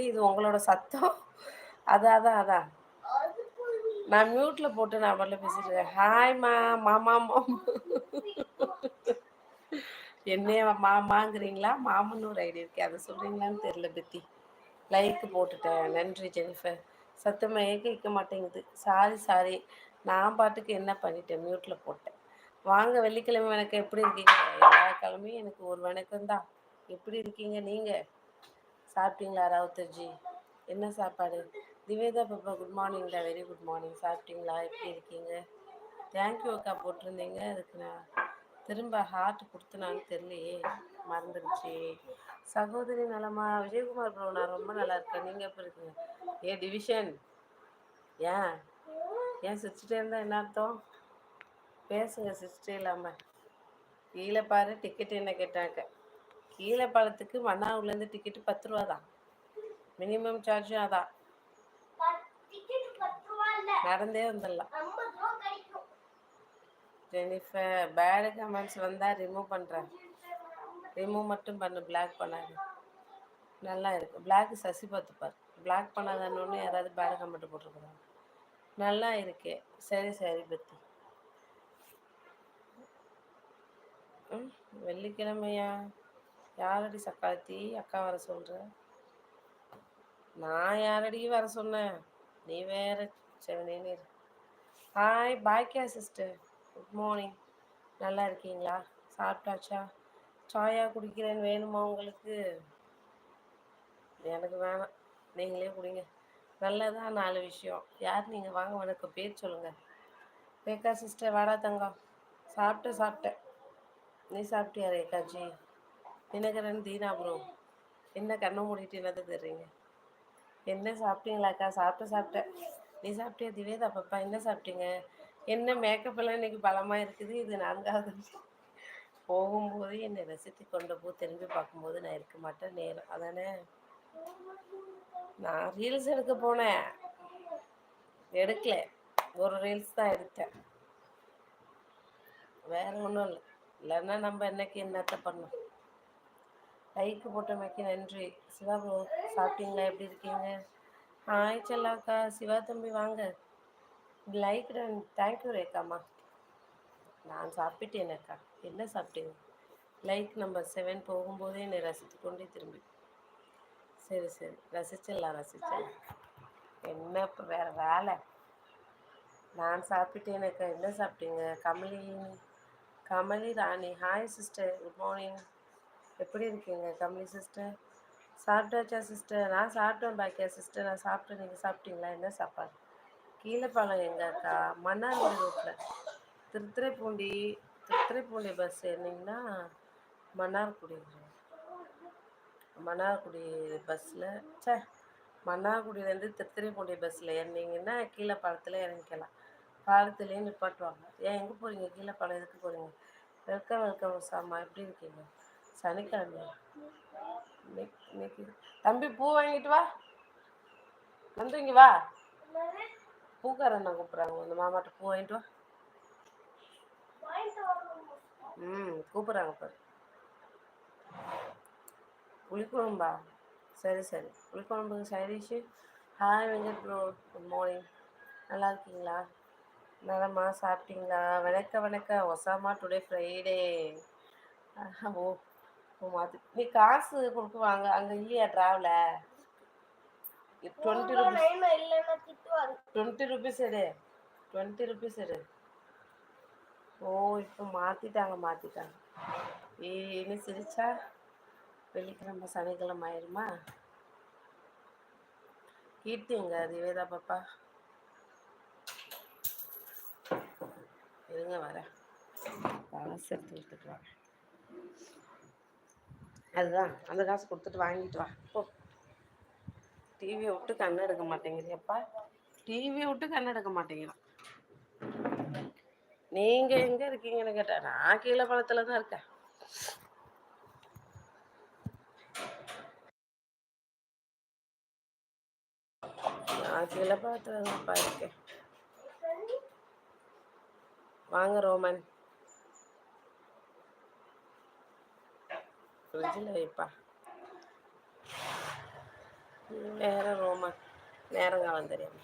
கேட்குது இது உங்களோட சத்தம். அதான் அதான் அதான் நான் மியூட்ல போட்டு நான் வரல பேசிட்டு ஹாய் மா மாமா மாமா. என்னைய மாமாங்கிறீங்களா? மாமன்னு ஒரு ஐடி இருக்கே அதை சொல்கிறீங்களான்னு தெரியல பித்தி. லைக் போட்டுட்டேன். நன்றி ஜெனிஃபர். சத்தமே கேட்க மாட்டேங்குது. சாரி சாரி நான் பாட்டுக்கு என்ன பண்ணிட்டேன்? மியூட்டில் போட்டேன். வாங்க வெள்ளிக்கிழமை வணக்கம் எப்படி இருக்கீங்க? எல்லா கிழமையும் எனக்கு ஒரு வணக்கம் தான் எப்படி இருக்கீங்க நீங்கள் சாப்பிட்டீங்களா ராவுத்தர்ஜி? என்ன சாப்பாடு? திவேதா பாப்பா குட் மார்னிங்டா வெரி குட் மார்னிங் சாப்பிட்டீங்களா? எப்படி இருக்கீங்க? தேங்க்யூ அக்கா போட்டிருந்தீங்க. அதுக்கு நான் திரும்ப ஹார்ட் கொடுத்தனான்னு தெரியலையே. மறந்துடுச்சு. சகோதரி நலமா? விஜயகுமார் ப்ரோ நான் ரொம்ப நல்லா இருக்கேன். நீங்கள் எப்படி இருக்கீங்க? ஏ டிவிஷன் ஏன்? ஏன் சிரிச்சுட்டே இருந்தால் என்ன அர்த்தம்? பேசுங்க சிரிச்சிட்டே இல்லாமல் கீழே பாரு டிக்கெட் என்ன கேட்டாங்க. கீழே பாலத்துக்கு டிக்கெட்டு பத்து ரூபா தான் மினிமம் சார்ஜும் அதான். நடந்தே வந்துடலாம். ஜெனிஃபர் பேடு கமெண்ட்ஸ் வந்தால் ரிமூவ் பண்ணுறேன் ரிமூவ் மட்டும் பண்ணு பிளாக் பண்ணாது. நல்லா இருக்கு. பிளாக் சசி பார்த்துப்பார். பிளாக் பண்ணாதன்னு யாராவது பேடு கமெண்ட் போட்டிருக்குறாங்க நல்லா இருக்கே. சரி சரி பத்தி வெள்ளிக்கிழமையா? யாரடி சக்காத்தி அக்கா வர சொல்கிற நான் யாரடி வர சொன்னேன்? நீ வேற. செவனேன்னு hi Baakiya sister good morning நல்லா இருக்கீங்களா? சாப்பிட்டாச்சா? சாயா குடிக்கிறேன்னு வேணுமா உங்களுக்கு? எனக்கு வேணாம். நீங்களே குடிங்க. நல்லதான் நாலு விஷயம். யார் நீங்கள் வாங்க உனக்கு பேர் சொல்லுங்கள் ரேகா சிஸ்டர் வாடா தங்கம். சாப்பிட்ட சாப்பிட்டேன். நீ சாப்பிட்டியா ரேகாஜி? தினகரன் தீனா ப்ரோ என்ன கண்ணை மூடிட்டு என்னது தெரியுங்க? என்ன சாப்பிட்டீங்களாக்கா சாப்பிட்ட சாப்பிட்டேன் நீ சாப்பிட்டியா திவேதா பாப்பா? என்ன சாப்பிட்டீங்க? என்ன மேக்கப் எல்லாம் இன்னைக்கு பலமாக இருக்குது? இது நான்காவது போகும்போது என்னை ரசித்து கொண்ட போ திரும்பி பார்க்கும்போது நான் இருக்க மாட்டேன் நேரம். அதானே? நான் ரீல்ஸ் எடுக்க போனேன். எடுக்கல. ஒரு ரீல்ஸ் தான் எடுத்தேன். வேற ஒன்றும் இல்லை. இல்லைன்னா நம்ம என்னைக்கு என்னத்தை பண்ணோம்? லைக் போட்டமைக்கு நன்றி. சிவா ப்ரோ சாப்பிட்டீங்களா? எப்படி இருக்கீங்க? ஹாய் செல்லாக்கா. சிவா தம்பி வாங்க. லைக் தேங்க்யூ ரேக்காம்மா நான் சாப்பிட்டேன் அக்கா. என்ன சாப்பிட்டீங்க? லைக் நம்பர் செவன் போகும்போதே என்னை ரசித்து கொண்டே திரும்பி. சரி சரி. ரசிச்சிடலாம் ரசிச்சிடலாம். என்ன இப்போ வேறு வேலை? நான் சாப்பிட்டேனேக்கா என்ன சாப்பிட்டீங்க? Kamali Kamali Rani hi sister good morning எப்படி இருக்கீங்க? கமலி சிஸ்டர் சாப்பிட்டாச்சா சிஸ்டர் நான் சாப்பிட்டேன் பாக்கியா சிஸ்டர் நான் சாப்பிட்டேன். நீங்கள் சாப்பிட்டீங்களா? என்ன சாப்பாடு? கீழப்பாலம் எங்கே அக்கா. மன்னார்குடி ரோட்டில் திருத்துறைப்பூண்டி திருத்துறைப்பூண்டி பஸ் ஏறினீங்கன்னா மன்னார்குடி. மன்னார்குடி பஸ்ஸில் சே மன்னார்குடியிலேருந்து திருத்துறைப்பூண்டி பஸ்ஸில் ஏறினீங்கன்னா கீழே பாலத்தில் இறங்கிக்கலாம். பாலத்துலேயே நிப்பாட்டுவாங்க. ஏன் எங்கே போகிறீங்க கீழே பாலம் எதுக்கு போகிறீங்க வெல்கம் வெல்கம் சாமா எப்படி இருக்கீங்க? சனிக்கிழமை. இன்னைக்கு தம்பி பூ வாங்கிட்டு வா. வந்து இங்கே வா. பூக்காரண்ணா கூப்பிட்றாங்க. இந்த மாமாட்ட பூ வாங்கிட்டு வா. ம் கூப்பிட்றாங்க பாரு. புளிக்குழம்பா? சரி சரி. புளிக்குழம்பு side dish. Hi Venkat bro good morning நல்லா இருக்கீங்களா? நலமா சாப்பிட்டீங்களா? வணக்கம் வணக்கம். Osama today Friday oh. மாத்து நீ காசு கொடுத்து வாங்க அங்கே இல்லையா travel twenty rupees twenty rupees எடு. டுவெண்ட்டி ருபீஸ் எடு. ஓ இப்போ மாற்றிட்டாங்க மாற்றிட்டாங்க ஏ என்ன சிரிச்சா? வெள்ளிக்கிழமை சனிக்கிழமை ஆயிருமா? கீர்த்திங்க திவேதா பாப்பா. இருங்க வரேன். காசு எடுத்து கொடுத்துட்டு வரேன் அதுதான். அந்த காசு கொடுத்துட்டு வாங்கிட்டு வா. போ. டிவியை விட்டு கண்ணு எடுக்க மாட்டேங்கிறியப்பா டிவியை விட்டு கண்ணு எடுக்க மாட்டேங்கிறான். நீங்க எங்க இருக்கீங்கன்னு கேட்டா நான் கீழே பழத்துல தான் இருக்கேன். நான் கீழே பழத்துல தான்ப்பா இருக்கேன். வாங்க ரோமன். ஃப்ரிட்ஜில் வைப்பா வேற ரோமன் நேரங்காலம் தெரியாம